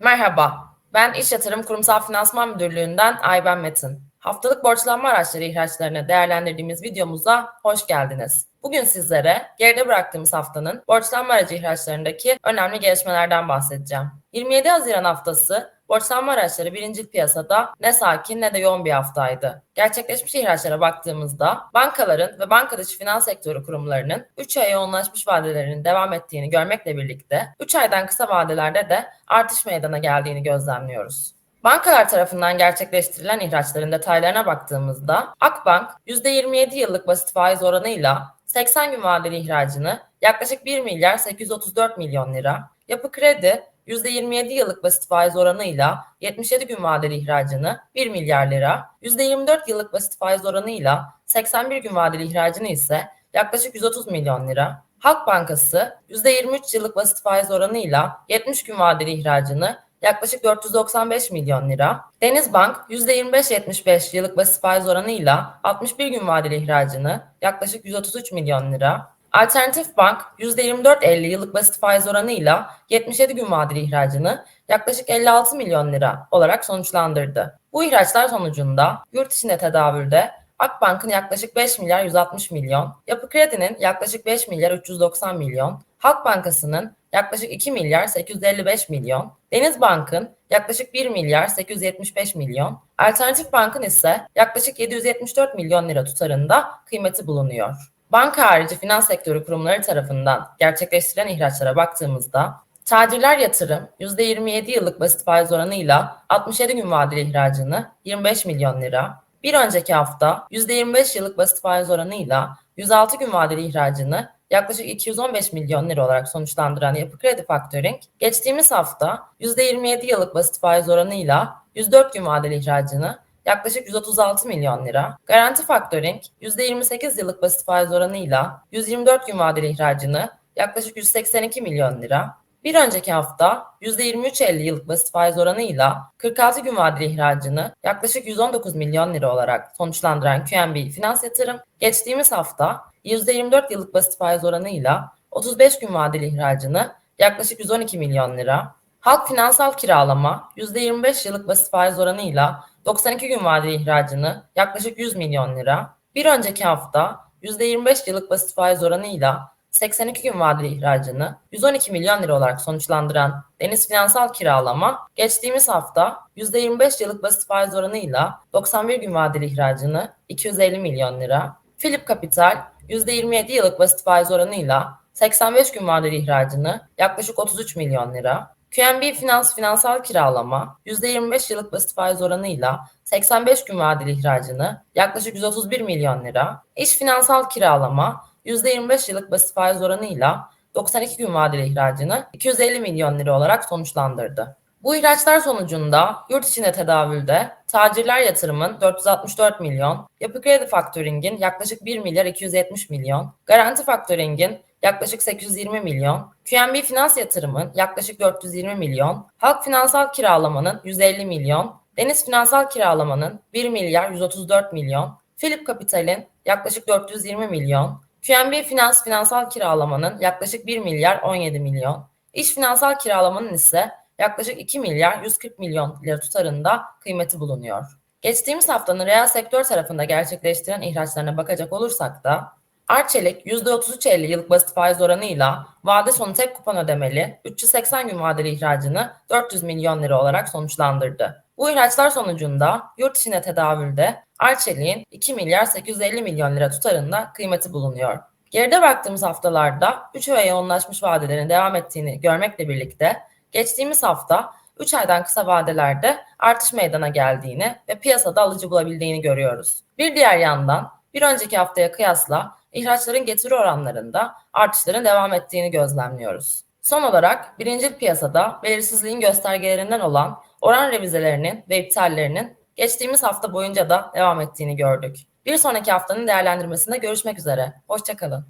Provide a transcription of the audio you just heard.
Merhaba, ben İş Yatırım Kurumsal Finansman Müdürlüğü'nden Ayben Metin. Haftalık borçlanma araçları ihraçlarını değerlendirdiğimiz videomuza hoş geldiniz. Bugün sizlere geride bıraktığımız haftanın borçlanma aracı ihraçlarındaki önemli gelişmelerden bahsedeceğim. 27 Haziran haftası borçlanma araçları birincil piyasada ne sakin ne de yoğun bir haftaydı. Gerçekleşmiş ihraçlara baktığımızda bankaların ve banka dışı finans sektörü kurumlarının 3 aya yoğunlaşmış vadelerinin devam ettiğini görmekle birlikte 3 aydan kısa vadelerde de artış meydana geldiğini gözlemliyoruz. Bankalar tarafından gerçekleştirilen ihraçların detaylarına baktığımızda Akbank %27 yıllık basit faiz oranıyla 80 gün vadeli ihracını yaklaşık 1 milyar 834 milyon lira, Yapı Kredi %27 yıllık basit faiz oranıyla 77 gün vadeli ihracını 1 milyar lira, %24 yıllık basit faiz oranıyla 81 gün vadeli ihracını ise yaklaşık 130 milyon lira, Halk Bankası %23 yıllık basit faiz oranıyla 70 gün vadeli ihracını yaklaşık 495 milyon lira. Denizbank %25-75 yıllık basit faiz oranıyla 61 gün vadeli ihracını yaklaşık 133 milyon lira. Alternatif Bank %24-50 yıllık basit faiz oranıyla 77 gün vadeli ihracını yaklaşık 56 milyon lira olarak sonuçlandırdı. Bu ihraçlar sonucunda yurt içinde tedavülde Akbank'ın yaklaşık 5 milyar 160 milyon, Yapı Kredi'nin yaklaşık 5 milyar 390 milyon, Halk Bankası'nın yaklaşık 2 milyar 855 milyon, Denizbank'ın yaklaşık 1 milyar 875 milyon, Alternatif Bank'ın ise yaklaşık 774 milyon lira tutarında kıymeti bulunuyor. Banka harici finans sektörü kurumları tarafından gerçekleştirilen ihraçlara baktığımızda Tacirler Yatırım %27 yıllık basit faiz oranıyla 67 gün vadeli ihracını 25 milyon lira, bir önceki hafta %25 yıllık basit faiz oranıyla 106 gün vadeli ihracını yaklaşık 215 milyon lira olarak sonuçlandıran Yapı Kredi Factoring, geçtiğimiz hafta %27 yıllık basit faiz oranıyla 104 gün vadeli ihracını yaklaşık 136 milyon lira, Garanti Factoring %28 yıllık basit faiz oranıyla 124 gün vadeli ihracını yaklaşık 182 milyon lira, bir önceki hafta %23.50 yıllık basit faiz oranıyla 46 gün vadeli ihracını yaklaşık 119 milyon lira olarak sonuçlandıran QNB Finans Yatırım, geçtiğimiz hafta %24 yıllık basit faiz oranıyla 35 gün vadeli ihracını yaklaşık 112 milyon lira, Halk Finansal Kiralama %25 yıllık basit faiz oranıyla 92 gün vadeli ihracını yaklaşık 100 milyon lira, bir önceki hafta %25 yıllık basit faiz oranıyla 82 gün vadeli ihracını 112 milyon lira olarak sonuçlandıran Deniz Finansal Kiralama, geçtiğimiz hafta %25 yıllık basit faiz oranıyla 91 gün vadeli ihracını 250 milyon lira, Philip Capital %27 yıllık basit faiz oranıyla 85 gün vadeli ihracını yaklaşık 33 milyon lira, QNB Finans Finansal Kiralama %25 yıllık basit faiz oranıyla 85 gün vadeli ihracını yaklaşık 131 milyon lira, İş Finansal Kiralama %25 yıllık basit faiz oranıyla 92 gün vadeli ihracını 250 milyon lira olarak sonuçlandırdı. Bu ihraçlar sonucunda yurt içinde tedavülde tacirler yatırımın 464 milyon, Yapı Kredi Factoring'in yaklaşık 1 milyar 270 milyon, Garanti Factoring'in yaklaşık 820 milyon, QNB Finans Yatırımın yaklaşık 420 milyon, Halk Finansal Kiralamanın 150 milyon, Deniz Finansal Kiralamanın 1 milyar 134 milyon, Philip Capital'in yaklaşık 420 milyon, QNB Finans Finansal Kiralamanın yaklaşık 1 milyar 17 milyon, İş Finansal Kiralamanın ise yaklaşık 2 milyar 140 milyon lira tutarında kıymeti bulunuyor. Geçtiğimiz haftanın reel sektör tarafında gerçekleştiren ihraçlarına bakacak olursak da Arçelik %33.50 yıllık basit faiz oranıyla vade sonu tek kupon ödemeli 380 gün vadeli ihracını 400 milyon lira olarak sonuçlandırdı. Bu ihraçlar sonucunda yurt içinde tedavülde Arçelik'in 2 milyar 850 milyon lira tutarında kıymeti bulunuyor. Geride baktığımız haftalarda 3 aya yoğunlaşmış vadelerin devam ettiğini görmekle birlikte geçtiğimiz hafta 3 aydan kısa vadelerde artış meydana geldiğini ve piyasada alıcı bulabildiğini görüyoruz. Bir diğer yandan bir önceki haftaya kıyasla ihraçların getiri oranlarında artışların devam ettiğini gözlemliyoruz. Son olarak birincil piyasada belirsizliğin göstergelerinden olan oran revizelerinin ve iptallerinin geçtiğimiz hafta boyunca da devam ettiğini gördük. Bir sonraki haftanın değerlendirmesinde görüşmek üzere. Hoşçakalın.